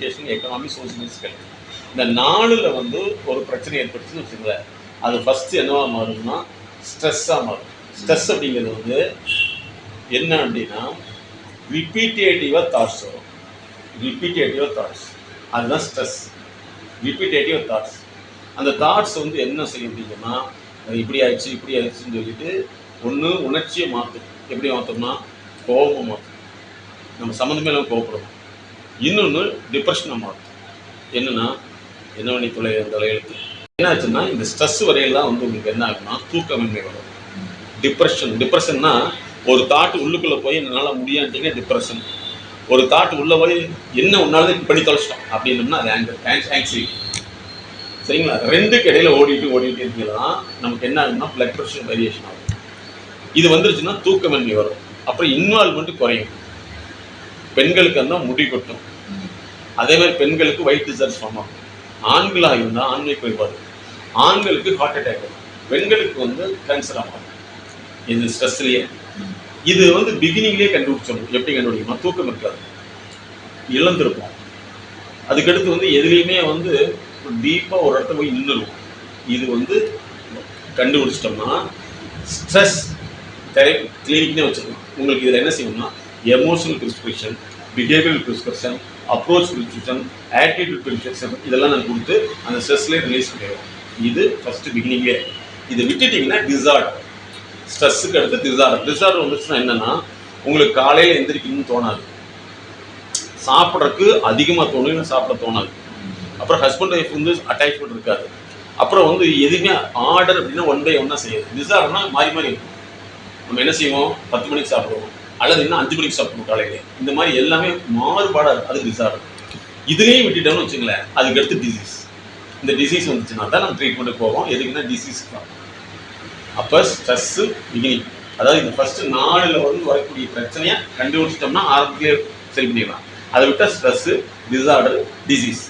Education economy social physical இந்த நாளில் வந்து ஒரு பிரச்சனை ஏற்பட்டுச்சுன்னு வச்சுக்கல அது ஃபஸ்ட்டு என்னவா மாறும்னா ஸ்ட்ரெஸ்ஸாக மாறும். ஸ்ட்ரெஸ் அப்படிங்கிறது வந்து என்ன அப்படின்னா ரிப்பீட்டேட்டிவாக தாட்ஸ் வரும். ரிப்பீட்டேட்டிவாக தாட்ஸ் அதுதான் ஸ்ட்ரெஸ் ரிப்பீட்டேட்டிவ் தாட்ஸ் அந்த தாட்ஸ் வந்து என்ன செய்யும் அப்படின்னா இப்படி ஆயிடுச்சு இப்படி ஆயிடுச்சுன்னு சொல்லிட்டு ஒன்று உணர்ச்சியை மாற்றும் எப்படி மாற்றோம்னா கோபமாக மாற்றும் நம்ம சம்மந்தமே இல்லாமல் கோவப்படுவோம். இன்னொன்று டிப்ரெஷனை மாற்றும் என்னன்னா என்ன பண்ணி தொலை தலையெழுத்து என்ன இந்த ஸ்ட்ரெஸ் வரையெல்லாம் வந்து உங்களுக்கு என்ன ஆகும்னா தூக்கமின்மை வரும். டிப்ரெஷன் டிப்ரெஷன்னா ஒரு தாட் உள்ளுக்குள்ளே போய் என்னால் முடியாட்டிங்க டிப்ரெஷன் ஒரு தாட் உள்ள போய் என்ன உன்னால பண்ணி தொலைச்சிட்டோம் அப்படின்னம்னா அது ஆங்கர் ஆங்ஸி சரிங்களா? ரெண்டுக்கு இடையில ஓடிட்டு ஓடிட்டு இருக்கீங்களா நமக்கு என்ன ஆகும்னா பிளட் ப்ரெஷர் வேரியேஷன் ஆகும். இது வந்துருச்சுன்னா தூக்கமின்மை வரும். அப்புறம் இன்வால்மெண்ட் குறையும். பெண்களுக்கு இருந்தால் முடி கொட்டும். அதே மாதிரி பெண்களுக்கு ஒயிட் டிசர்ஸ் ஃபார்ம் ஆகும். ஆண்களாக இருந்தால் ஆண்மை குறைபாடு. ஆண்களுக்கு ஹார்ட் அட்டாக் வரும் பெண்களுக்கு வந்து கேன்சர் ஆகும். இது ஸ்ட்ரெஸ்லேயே இது வந்து பிகினிங்லேயே கண்டுபிடிச்சிடும். எப்படி கண்டுபிடிக்குமா தூக்கம் இருக்காது. இழந்திருப்போம். அதுக்கடுத்து வந்து எதுலேயுமே வந்து டீப்பாக ஒரு இடத்துல போய் நின்றுடும். இது வந்து கண்டுபிடிச்சிட்டோம்னா ஸ்ட்ரெஸ் தெரை கிளினிக்னே வச்சுருக்கோம் உங்களுக்கு இதில் என்ன செய்யணும்னா emotional prescription behavioural prescription approach prescription attitude prescription இதெல்லாம் நான் கொடுத்து அந்த ஸ்ட்ரெஸ்லேயே ரிலீஸ் பண்ணிடுவோம். இது ஃபஸ்ட்டு பிகினிங்கே இதை விட்டுட்டிங்கன்னா டிசார்ட் ஸ்ட்ரெஸ்ஸுக்கு அடுத்து டிசார்ட் டிசார்ட் வந்துச்சுன்னா என்னன்னா உங்களுக்கு காலையில் எந்திரிக்கணும்னு தோணாது. சாப்பிட்றதுக்கு அதிகமாக தோணும் இல்லை சாப்பிட தோணாது. அப்புறம் ஹஸ்பண்ட் ஒய்ஃப் வந்து அட்டாச்மெண்ட் இருக்காது. அப்புறம் வந்து எதுவுமே ஆர்டர் அப்படின்னா ஒன் பை ஒன்னாக செய்யாது டிசார்ட்னா மாறி மாறி இருக்கும். நம்ம என்ன செய்வோம்? பத்து மணிக்கு சாப்பிடுவோம். அல்லது இன்னும் அஞ்சு மணிக்கு சாப்பிடணும் காலையில. இந்த மாதிரி எல்லாமே மாறுபாடாக இருக்கும் அது டிசார்டர் இதுலேயும் விட்டுட்டோம்னு வச்சுங்களேன் அதுக்கு அடுத்து டிசீஸ் இந்த டிசீஸ் வந்துச்சுன்னா தான் நம்ம ட்ரீட்மெண்ட்டுக்கு போவோம். எதுக்குன்னா டிசீஸ் தான். அப்போ ஸ்ட்ரெஸ்ஸு பிகினிங் அதாவது இந்த ஃபஸ்ட்டு நாளில் வந்து வரக்கூடிய பிரச்சனையை கண்டுபிடிச்சிட்டோம்னா ஆரம்பத்திலே சரி பண்ணிடலாம். அதை விட்டால் ஸ்ட்ரெஸ்ஸு டிசார்டர் டிசீஸ்